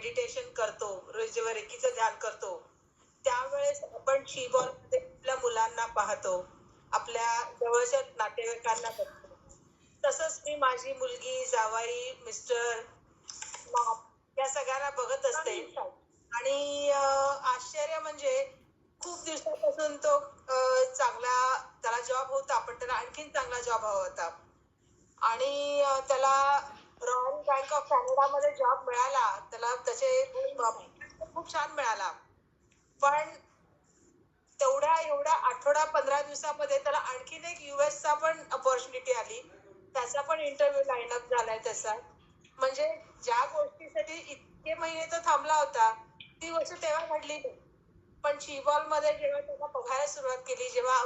Meditation करतो जेव्हा रेकीचं ध्यान करतो. त्यावेळेस आपण शीबॉलमध्ये आपल्या मुलांना पाहतो आपल्या जवळच्या नातेवाईकांना बघतो. तसंच मी माझी मुलगी जावाई मिस्टर या सगळ्यांना बघत असते. आणि आश्चर्य म्हणजे खूप दिवसापासून तो चांगला त्याला जॉब होता पण त्याला आणखीन चांगला जॉब हवा होता. आणि त्याला रॉयल बँक ऑफ कॅनडामध्ये जॉब मिळाला त्याला त्याचे खूप छान मिळाला. पण तेवढ्या एवढ्या आठवडा पंधरा दिवसामध्ये त्याला आणखीन एक युएस चा पण अपॉर्च्युनिटी आली. त्याचा पण इंटरव्ह्यू लाईन अप झालाय त्याचा. म्हणजे ज्या गोष्टीसाठी इतके महिने तो थांबला होता ती गोष्ट तेव्हा घडली नाही. पण शिबॉलमध्ये जेव्हा त्याला बघायला सुरुवात केली जेव्हा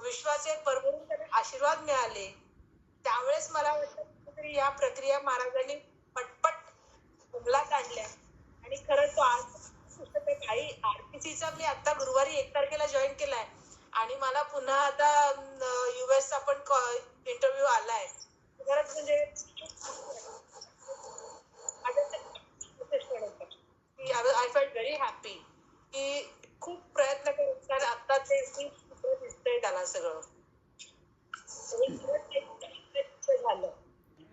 विश्वाचे भरभरून त्याला आशीर्वाद मिळाले त्यावेळेस मला वाटतं तरी या प्रक्रिया महाराजांनी पटपट अंमलात आणल्या आणि खरं तो आज पुस्तक काही आरपीसीचा मी आता गुरुवारी एक तारखेला जॉईन केलाय आणि मला पुन्हा आता युएस चा पण इंटरव्ह्यू आलाय खरंच म्हणजे आय फेल्ट व्हेरी हॅपी की खूप प्रयत्न करत आता ते खूप चित्र दिसतंय त्याला सगळं आणि खरंच ते प्रयत्न झालं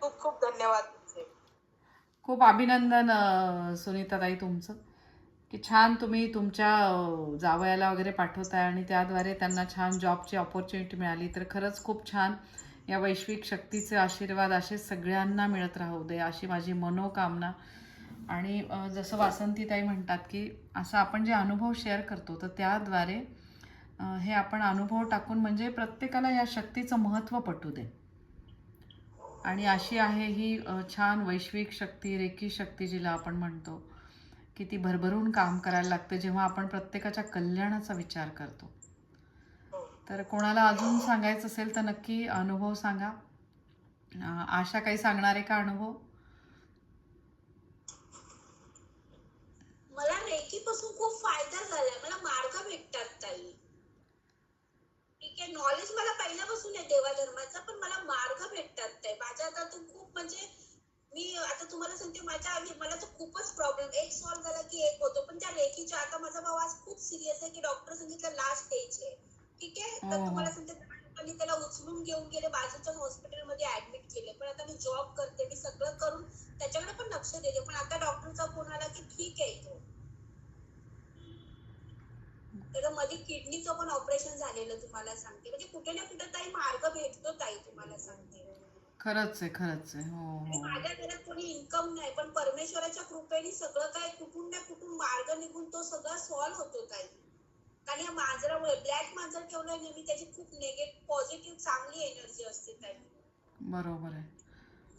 खूप खूप धन्यवाद तुमचे. खूप अभिनंदन सुनीताताई तुमचं. की छान तुम्ही तुमच्या जावयाला वगैरे पाठवताय आणि त्याद्वारे त्यांना छान जॉबची ऑपॉर्च्युनिटी मिळाली. तर खरंच खूप छान या वैश्विक शक्तीचे आशीर्वाद असे सगळ्यांना मिळत राहू दे अशी माझी मनोकामना. आणि जसं वासंतीताई म्हणतात की असं आपण जे अनुभव शेअर करतो तर त्याद्वारे हे आपण अनुभव टाकून म्हणजे प्रत्येकाला या शक्तीचं महत्त्व पटू दे. आणि अशी आहे ही छान वैश्विक शक्ती रेखी शक्ती जिला आपण म्हणतो की ती भरभरून काम करायला लागते जेव्हा आपण प्रत्येकाच्या कल्याणाचा विचार करतो. तर कोणाला अजून सांगायचं असेल तर नक्की अनुभव सांगा. आशा काही सांगणार आहे का अनुभव? मला रेकीपासून खूप फायदा झालाय. मला मार्ग भेटतात ताई. ठीक आहे नॉलेज मला पहिल्यापासून आहे देवाधर्माचा माझ्या आता तो खूप म्हणजे मी आता तुम्हाला सांगते माझ्या आधी मला तर खूपच प्रॉब्लेम एक सॉल्व्ह झाला की एक होतो. पण त्या रेकीच्या आता माझा भाव आज खूप सिरियस आहे की डॉक्टर सांगितलं लास्ट स्टेज आहे. ठीक आहे? तर. तुम्हाला सांगते लोकांनी त्याला उचलून घेऊन गेले बाजूच्या हॉस्पिटलमध्ये ऍडमिट केले. पण आता मी जॉब करते मी सगळं करून त्याच्याकडे पण लक्ष देते पण आता डॉक्टरचा फोन आला की ठीक आहे तो. तर मध्ये किडनीचं पण ऑपरेशन झालेलं तुम्हाला सांगते. म्हणजे कुठे ना कुठे ताई मार्ग भेटतो ताई तुम्हाला सांगते. खरंच आहे खरंच आहे. हो आणि हो. माझ्या घरात कोणी इन्कम नाही पण परमेश्वराच्या कृपेने सगळं काय कुठून ना कुठून मार्ग निघून तो सगळा सॉल्व्ह होतो ताई. कारण या मांजरामुळे ब्लॅक मांजर ठेवलंय ना मी त्याची खूप नेगेटिव्ह पॉझिटिव्ह चांगली एनर्जी असते ताई. बरोबर आहे.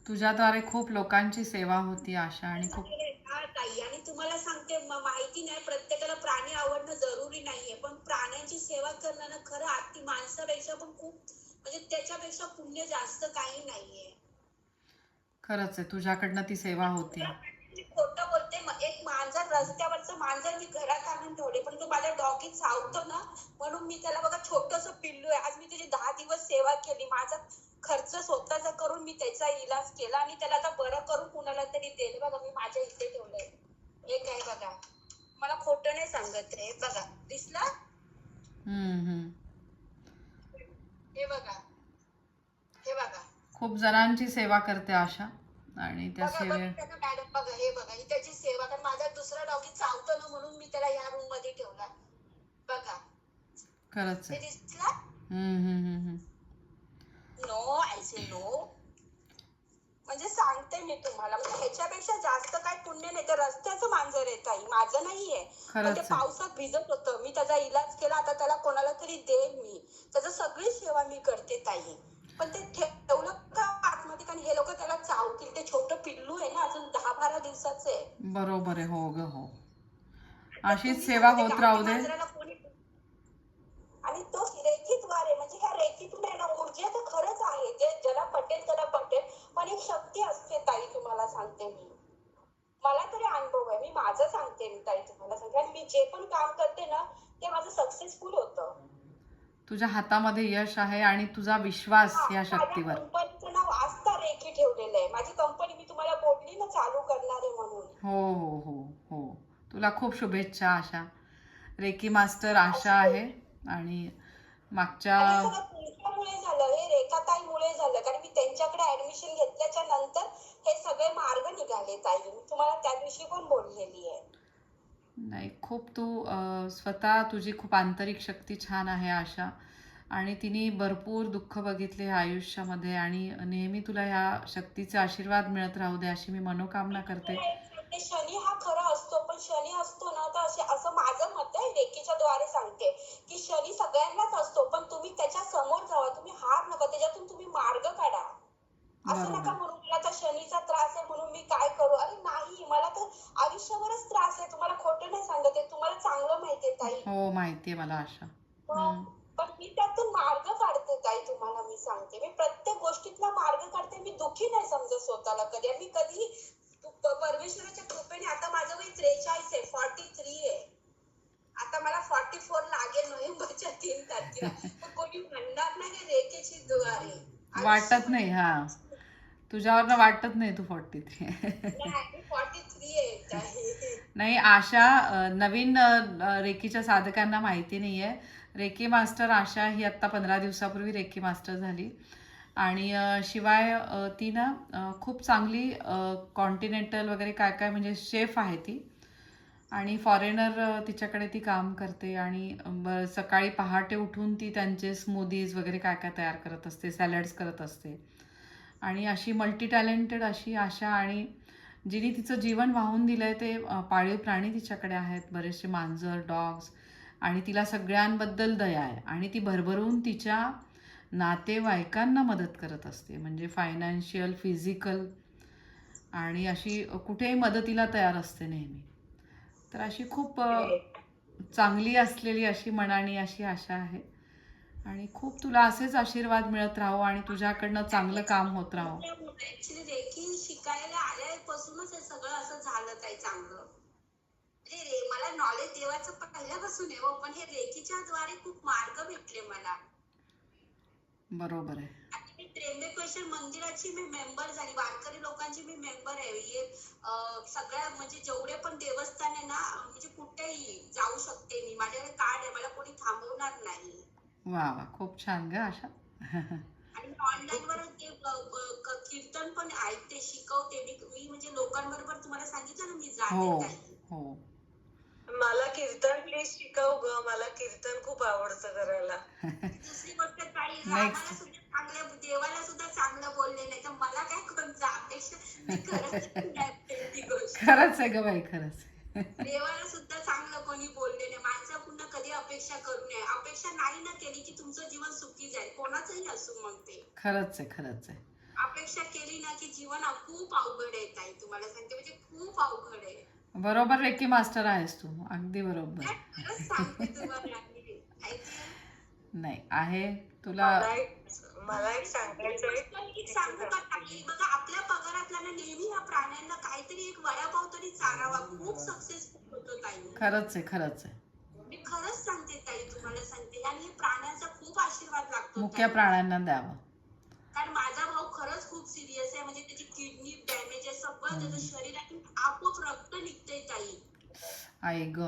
तुझ्याद्वारे खूप लोकांची सेवा होती आशा आणि खूप हा ताई आणि तुम्हाला सांगते माहिती नाही प्रत्येकाला प्राणी आवडणं जरुरी नाहीये पण प्राण्यांची सेवा करणं ना खरं आती माणसापेक्षा पण खूप म्हणजे त्याच्यापेक्षा पुण्य जास्त काही नाहीये. खरंच आहे तुझ्याकडनं ती सेवा होती. खोटं बोलते एक मांजर रस्त्यावरचं मांजर मी घरात आणून ठेवले पण तो माझ्या डॉगीत चावतो ना म्हणून मी त्याला बघा छोटस पिल्लू आहे. आज मी त्याची दहा दिवस सेवा केली माझा खर्च स्वतःचा करून मी त्याचा इलाज केला आणि त्याला आता बरं करून कुणाला तरी देईल. बघा मी माझ्या इथे ठेवलंय. एक आहे बघा मला खोटं नाही सांगत रे बघा दिसला? हम्म, हम्म. हे बघा. हे बघा. खूप जणांची सेवा करते आशा आणि त्या सेवे मॅडम बघा हे बघा ही त्याची सेवा कारण माझा दुसरा डॉगी चावतो ना म्हणून मी त्याला या रूममध्ये ठेवला. बघा. खरंच दिसला? हम्म, हम्म, हम्म, हम्म. नो ऐसे नो म्हणजे सांगते मी तुम्हाला. म्हणजे ह्याच्यापेक्षा जास्त काय पुण्य नाही. तर रस्त्याचं मांजर आहे ताई. माझं नाहीये. पण ते आहे. पावसात भिजत होतं. मी त्याचा इलाज केला. आता त्याला कोणाला तरी देईन मी. त्याचं सगळी सेवा मी करते ताई. पण ते ठेवलं का आतमध्ये? कारण हे लोक त्याला चावतील. ते छोटं पिल्लू आहे ना अजून दहा बारा दिवसाचं आहे. बरोबर आहे. हो ग हो. अशीच सेवा होत राहू दे. आणि तो रेखीद्वारे म्हणजे ह्या रेखीतून आहे ना ऊर्जा तर खरंच आहे. जे ज्याला पटेल त्याला पटेल. पण एक शक्ती असते ताई तुम्हाला सांगते मी. मला तरी अनुभव आहे. मी माझं सांगते मी ताई तुम्हाला सांगते. आणि मी जे पण काम करते ना ते माझं सक्सेसफुल होतं. तुझ्या हातामध्ये यश आहे आणि तुझा विश्वास या शक्तीवर. कंपनीचं नाव आस्था रेखी ठेवलेलं आहे. माझी कंपनी मी तुम्हाला बोलली ना चालू करणार आहे म्हणून. हो हो हो तुला खूप शुभेच्छा आशा. रेकी मास्टर आशा आहे. आणि मागच्या आणि सगळं तुमच्यामुळे झालं हे रेखाताईमुळे झालं. कारण मी त्यांच्याकडे ऍडमिशन घेतल्याच्या नंतर हे सगळे मार्ग निघाले ताई. मी तुम्हाला त्या दिवशी पण बोललेली आहे. नाही खूप तू स्वतः तुझी खूप आंतरिक शक्ती छान आहे आशा. आणि तिने भरपूर दुःख बघितले आयुष्यामध्ये आणि नेहमी तुला ह्या शक्तीचे आशीर्वाद मिळत राहू दे अशी मी मनोकामना करते. ते शनी हा खरा असतो पण शनी असतो ना तर असे असं माझं मत आहे रेकीच्या द्वारे सांगते की शनी सगळ्यांनाच असतो पण तुम्ही त्याच्यासमोर जावा तुम्ही हार नका त्याच्यातून तुम्ही मार्ग काढा. असं. नका म्हणून मला आता शनीचा त्रास आहे म्हणून मी काय करू? अरे नाही मला तर आयुष्यभरच त्रास आहे तुम्हाला खोटं नाही सांगत आहे तुम्हाला चांगलं माहिती आहे ताई. हो माहितीये मला आशा. हम्म. पण मी त्यातून मार्ग काढते ताई तुम्हाला मी सांगते. मी प्रत्येक गोष्टीतला मार्ग काढते मी दुःखी नाही समजत स्वतःला कधी मी कधी परमेश्वराच्या कृपेने आता माझं वय त्रेचाळीस आहे फॉर्टी थ्री आहे. आता मला फॉर्टी फोर लागेल नोव्हेंबरच्या तीन तारखेला. कोणी म्हणणार नाही रेखेची द्वारे वाटत नाही हा. तुझ्यावरनं वाटत नाही तू फॉर्टी थ्री फॉर्टी थ्री. नाही आशा नवीन रेकीच्या साधकांना माहिती नाही आहे रेकी मास्टर आशा ही आत्ता पंधरा दिवसापूर्वी रेकी मास्टर झाली. आणि शिवाय ती ना खूप चांगली कॉन्टिनेंटल वगैरे काय काय म्हणजे शेफ आहे ती. आणि फॉरेनर तिच्याकडे ती काम करते आणि ब- सकाळी पहाटे उठून ती त्यांचे स्मूदीज वगैरे काय काय तयार करत असते सॅलड्स करत असते. आणि अशी मल्टी टॅलेंटेड अशी आशा आणि जिने तिचं जीवन वाहून दिलं आहे ते पाळीव प्राणी तिच्याकडे आहेत बरेचसे मांजर डॉग्स आणि तिला सगळ्यांबद्दल दया आहे. आणि ती भरभरून तिच्या नातेवाईकांना मदत करत असते. म्हणजे फायनान्शियल फिजिकल आणि अशी कुठेही मदतीला तयार असते नेहमी. तर अशी खूप अ, चांगली असलेली अशी मनानी अशी आशा आहे. आणि खूप तुला असेच आशीर्वाद मिळत राहो आणि तुझ्याकडनं चांगलं काम होत राहो. शिकायला आल्यापासूनच हे सगळं असं झालं ताई चांगलं. रे मला नॉलेज देवाचं पहिल्यापासून आहे हो पण हे रेकीच्या द्वारे खूप मार्ग भेटले मला. बरोबर आहे. त्र्यंबकेश्वर मंदिराची मी मेंबर झाली. वारकरी लोकांची मी मेंबर आहे. हे अं, सगळ्या म्हणजे जेवढे पण देवस्थान आहे ना म्हणजे कुठेही जाऊ शकते मी. माझ्याकडे कार्ड आहे. मला कोणी थांबवणार नाही. वा वा. खूप छान ग आशा. आणि ऑनलाईन वर ते कीर्तन पण ऐकते शिकवते. मी मी म्हणजे लोकांबरोबर तुम्हाला सांगितलं ना मी हो जाते ताई. हो. मला कीर्तन प्लीज शिकव ग. मला कीर्तन खूप आवडतं करायला. चांगलं देवाला सुद्धा चांगलं बोलले नाही तर मला काय कोणतं अपेक्षा खरंच आहे ग बाई खरंच. देवाला सुद्धा चांगलं कोणी बोलले नाही माणसं पुन्हा कधी अपेक्षा करू नये. अपेक्षा नाही ना केली की तुमचं जीवन सुखी जाईल. कोणाचंही असू मग ते. खरंच आहे खरंच आहे. अपेक्षा केली ना की जीवन खूप अवघड आहे ताई. तुम्हाला सांगते म्हणजे खूप अवघड आहे. बरोबर रेकी मास्टर आहेस तू. अगदी बरोबर. सांगते तुम्हाला? नाही आहे तुला मला एक मला एक सांगायचं आहे. एक सांगू का? ताई? बघा आपल्या पगारातला ना नेहमी या प्राण्यांना काहीतरी एक वडापाव तरी चारावा. खूप सक्सेसफुल होतो ताई. खरंच आहे खरंच आहे. मी खरंच सांगते ताई तुम्हाला सांगते. आणि प्राण्यांचा खूप आशीर्वाद लागतो ताई. प्राण्यांना द्यावं. कारण माझा भाऊ खरंच खूप सिरियस आहे. म्हणजे त्याची किडनी डॅमेज आहे सगळं त्याचं शरीरातून आपोआप रक्त निघतंय ताई. आई ग.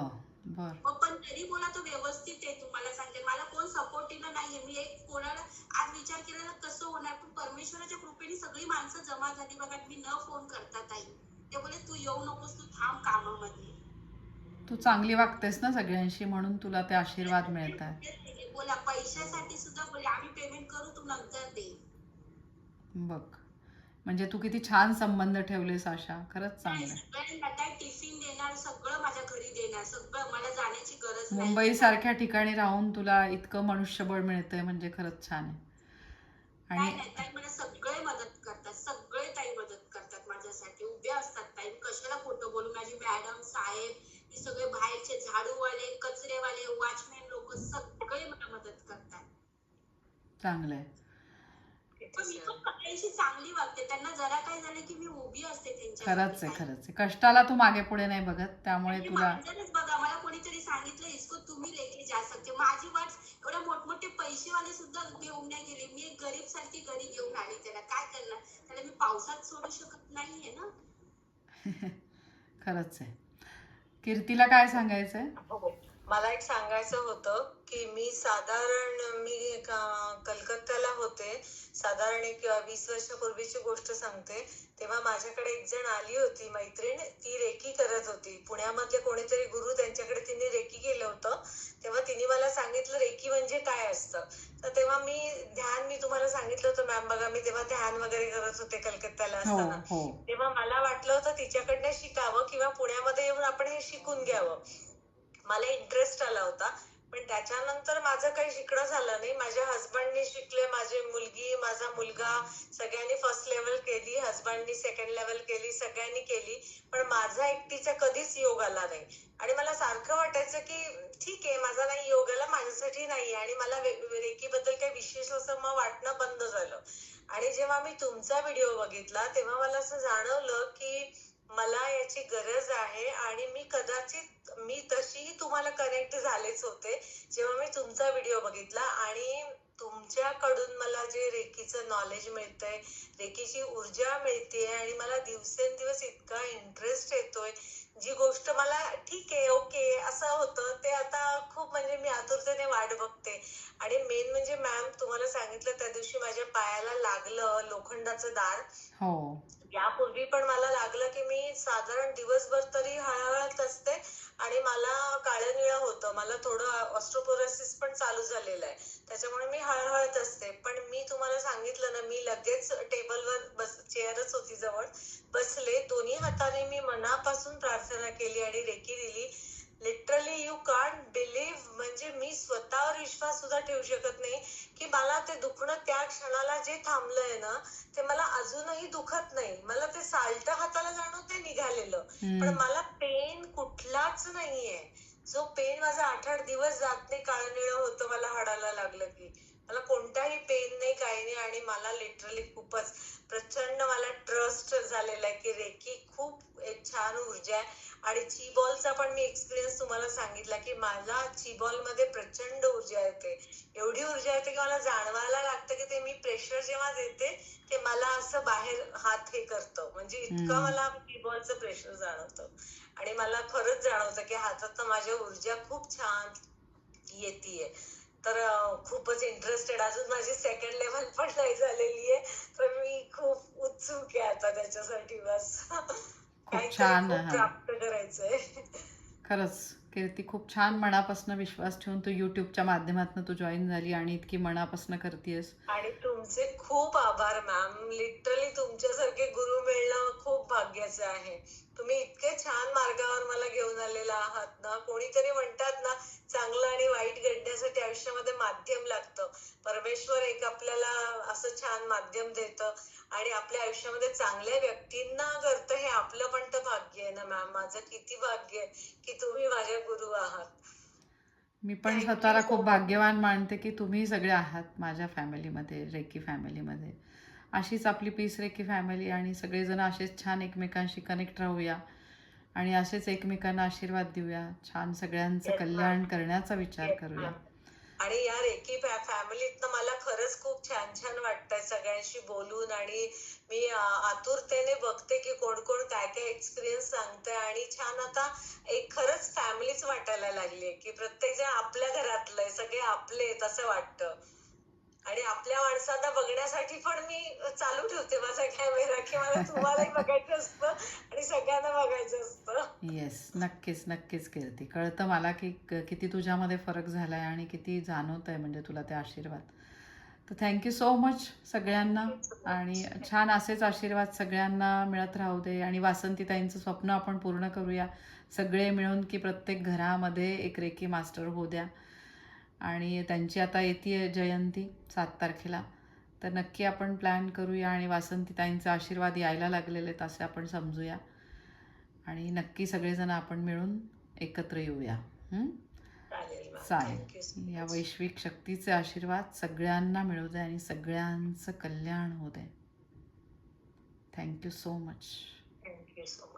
मग पण तरी बोला तो व्यवस्थित आहे तुम्हाला सांगते. मला कोण सपोर्टिव्ह नाहीये. मी एक कोणाला आज विचार केलेला कसं होणार? पण परमेश्वराच्या कृपेने सगळी माणसं जमा झाली बघा. मी न फोन करता ताई. ते बोले तू येऊ नकोस तू थांब कामामध्ये. तू चांगली वागतेस ना सगळ्यांशी म्हणून तुला ते आशीर्वाद मिळत आहे बोला. पैशासाठी सुद्धा बोले आम्ही पेमेंट करू तू नंतर दे. बघ. म्हणजे तू किती छान संबंध ठेवलेस आशा. खरंच चांगलं आहे सगळ्यांना काय टिफिन देणार सगळं माझ्या घरी देणार सगळं मला जाण्याची गरज नाही. मुंबई सारख्या ठिकाणी राहून तुला इतकं मनुष्यबळ मिळतंय म्हणजे खरंच छान आहे. आणि सगळे मदत करतात सगळे ताई मदत करतात माझ्यासाठी. उभे असतात ताई कशाला खोटं बोलू? माझी मॅडम साहेब हे सगळे बाहेरचे झाडूवाले कचरेवाले वॉचमॅन लोक सगळे मला मदत करतात. चांगलं सगळ्यांशी चांगली वागते. त्यांना जरा काय झालं की मी उभी असते त्यांच्या खरंच आहे खरंच आहे. कष्टाला तू मागे पुढे नाही बघत. त्यामुळे तुला बघा मला कोणीतरी सांगितलं इसको तुम्ही लेके जा सकते माझी वाट एवढे मोठमोठे पैसेवाले सुद्धा घेऊन नाही गेले. मी एक गरीब सारखी घरी घेऊन आली त्याला. काय करणार? त्याला मी पावसात सोडू शकत नाहीये ना? खरंच आहे. कीर्तीला काय सांगायचंय? हो. मला एक सांगायचं होतं की मी साधारण मी कलकत्त्याला होते. साधारण एक वीस वर्षापूर्वीची गोष्ट सांगते. तेव्हा माझ्याकडे एक जण आली होती मैत्रीण. ती रेकी करत होती. पुण्यामधले कोणीतरी गुरु त्यांच्याकडे तिने रेकी केलं होतं. तेव्हा तिने मला सांगितलं रेकी म्हणजे काय असतं? तर तेव्हा मी ध्यान मी तुम्हाला सांगितलं होतं मॅम बघा मी तेव्हा ध्यान वगैरे करत होते कलकत्त्याला हो असताना. हो. तेव्हा मला वाटलं होतं तिच्याकडनं शिकावं किंवा पुण्यामध्ये येऊन आपण हे शिकून घ्यावं. मला इंटरेस्ट आला होता. पण त्याच्यानंतर माझं काही शिकणं झालं नाही. माझ्या हसबंडनी शिकले माझी मुलगी माझा मुलगा सगळ्यांनी फर्स्ट लेवल केली हसबंडनी सेकंड लेवल केली सगळ्यांनी केली. पण माझा एकटीचा कधीच योग आला नाही. आणि मला सारखं वाटायचं की ठीक आहे माझा नाही योग आला माझ्यासाठी नाही आणि मला रेकी बद्दल काही विशेष असं मग वाटणं बंद झालं. आणि जेव्हा मी तुमचा व्हिडिओ बघितला तेव्हा मला असं जाणवलं की मला याची गरज आहे आणि मी कदाचित मी तशीही तुम्हाला कनेक्ट झालेच होते जेव्हा मी तुमचा व्हिडिओ बघितला आणि तुमच्याकडून मला जे रेकीचं नॉलेज मिळतंय रेकीची ऊर्जा मिळते आणि मला दिवसेंदिवस इतका इंटरेस्ट येतोय जी गोष्ट मला ठीक आहे ओके असं होतं ते आता खूप म्हणजे मी आतुरतेने वाट बघते. आणि मेन म्हणजे मॅम तुम्हाला सांगितलं त्या दिवशी माझ्या पायाला लागलं लोखंडाचं दार. हो. यापूर्वी पण मला लागलं की मी साधारण दिवसभर तरी हळहळत असते आणि मला काळं निळं होतं. मला थोडं ऑस्ट्रोपोरोसिस पण चालू झालेलं आहे. त्याच्यामुळे मी हळहळत असते. पण मी तुम्हाला सांगितलं ना मी लगेच टेबलवर बस चेअरच होती जवळ. बसले. दोन्ही हाताने मी मनापासून प्रार्थना केली आणि रेकी दिली. लिटरली यू कांट बिलीव्ह म्हणजे मी स्वतःवर विश्वास सुद्धा ठेवू शकत नाही. की मला ते दुखणं त्या क्षणाला जे थांबलंय ना ते मला अजूनही दुखत नाही. मला ते साल्ट हाताला जाणवते निघालेलं. पण. मला पेन कुठलाच नाहीये. जो पेन माझा आठ आठ दिवस जात नाही काळं निळं होतं मला हाडाला लागलं की. मला कोणताही पेन नाही काही नाही आणि मला लिटरली खूपच प्रचंड मला ट्रस्ट झालेला आहे की रेकी खूप एक छान ऊर्जा आहे. आणि ची बॉलचा पण मी एक्सपिरियन्स तुम्हाला सांगितला की मला ची बॉलमध्ये प्रचंड ऊर्जा येते. एवढी ऊर्जा येते की मला जाणवायला लागतं की ते मी प्रेशर जेव्हा देते ते मला असं बाहेर हात हे करतं. म्हणजे इतकं. मला टी बॉलचं प्रेशर जाणवतं. आणि मला खरंच जाणवतं की हातात माझ्या ऊर्जा खूप छान येतीये. तर खूपच इंटरेस्टेड अजून माझी सेकंड लेवल पण नाही झालेली आहे. तर मी खूप उत्सुक आहे आता त्याच्यासाठी बस. छान, खूप हा. प्राप्त करायचंय. खरंच कीर्ती खूप छान मनापासून विश्वास ठेवून तू युट्यूबच्या माध्यमातून तू जॉईन झाली आणि इतकी मनापासून करतेस आणि तुमचे खूप आभार मॅम लिटरली तुमच्यासारखे गुरु मिळणं खूप भाग्याचं आहे. तुम्ही इतके छान मार्गावर मला घेऊन आलेला आहात ना. कोणीतरी म्हणतात ना चांगलं आणि वाईट घडण्यासाठी आयुष्यामध्ये माध्यम लागतं. परमेश्वर एक आपल्याला असं छान माध्यम देतं. आणि आपल्या आयुष्यामध्ये चांगल्या व्यक्तींना करतं हे आपलं पण तर भाग्य आहे ना मॅम माझं किती भाग्य आहे की तुम्ही माझ्या गुरु आहात. मी पण स्वतःला खूप. भाग्यवान मानते की तुम्ही सगळे आहात माझ्या फॅमिलीमध्ये रेकी फॅमिलीमध्ये अशीच आपली पीस रेकी फॅमिली आणि सगळेजण असेच छान एकमेकांशी कनेक्ट राहूया. आणि असेच एकमेकांना आशीर्वाद देऊया. छान सगळ्यांचं कल्याण करण्याचा विचार करूया. आणि या रेकी फॅमिलीतनं मला खरंच खूप छान छान वाटतंय सगळ्यांशी बोलून. आणि मी आतुरतेने बघते की कोण कोण काय काय एक्सपिरियन्स सांगतंय. आणि छान आता एक खरंच फॅमिलीच वाटायला लागली की प्रत्येक जण आपल्या घरातलं आहे सगळे आपले असं वाटतं. आणि आपल्या माणसांना बघण्यासाठी पण मी चालू ठेवते माझा कॅमेरा की मला तुम्हालाही बघायचं असतं आणि सगळ्यांना बघायचं असतं. येस नक्कीच नक्कीच कीर्ती. कळतं मला की किती तुझ्यामध्ये फरक झाला आहे आणि किती जाणवत आहे म्हणजे तुला ते आशीर्वाद. तर थँक्यू सो मच सगळ्यांना आणि छान असेच आशीर्वाद सगळ्यांना मिळत राहू दे आणि वासंतीताईंचं स्वप्न आपण पूर्ण करूया. सगळे मिळून की प्रत्येक घरामध्ये एक रेकी मास्टर होऊ द्या. आणि त्यांची आता येते जयंती सात तारखेला तर नक्की आपण प्लॅन करूया आणि वासंतीताईंचा आशीर्वाद यायला लागलेले आहेत असे आपण समजूया आणि नक्की सगळेजण आपण मिळून एकत्र येऊया? चालेल या. वैश्विक शक्तीचे आशीर्वाद सगळ्यांना मिळू दे आणि सगळ्यांचं कल्याण होऊ दे thank you so much you so much.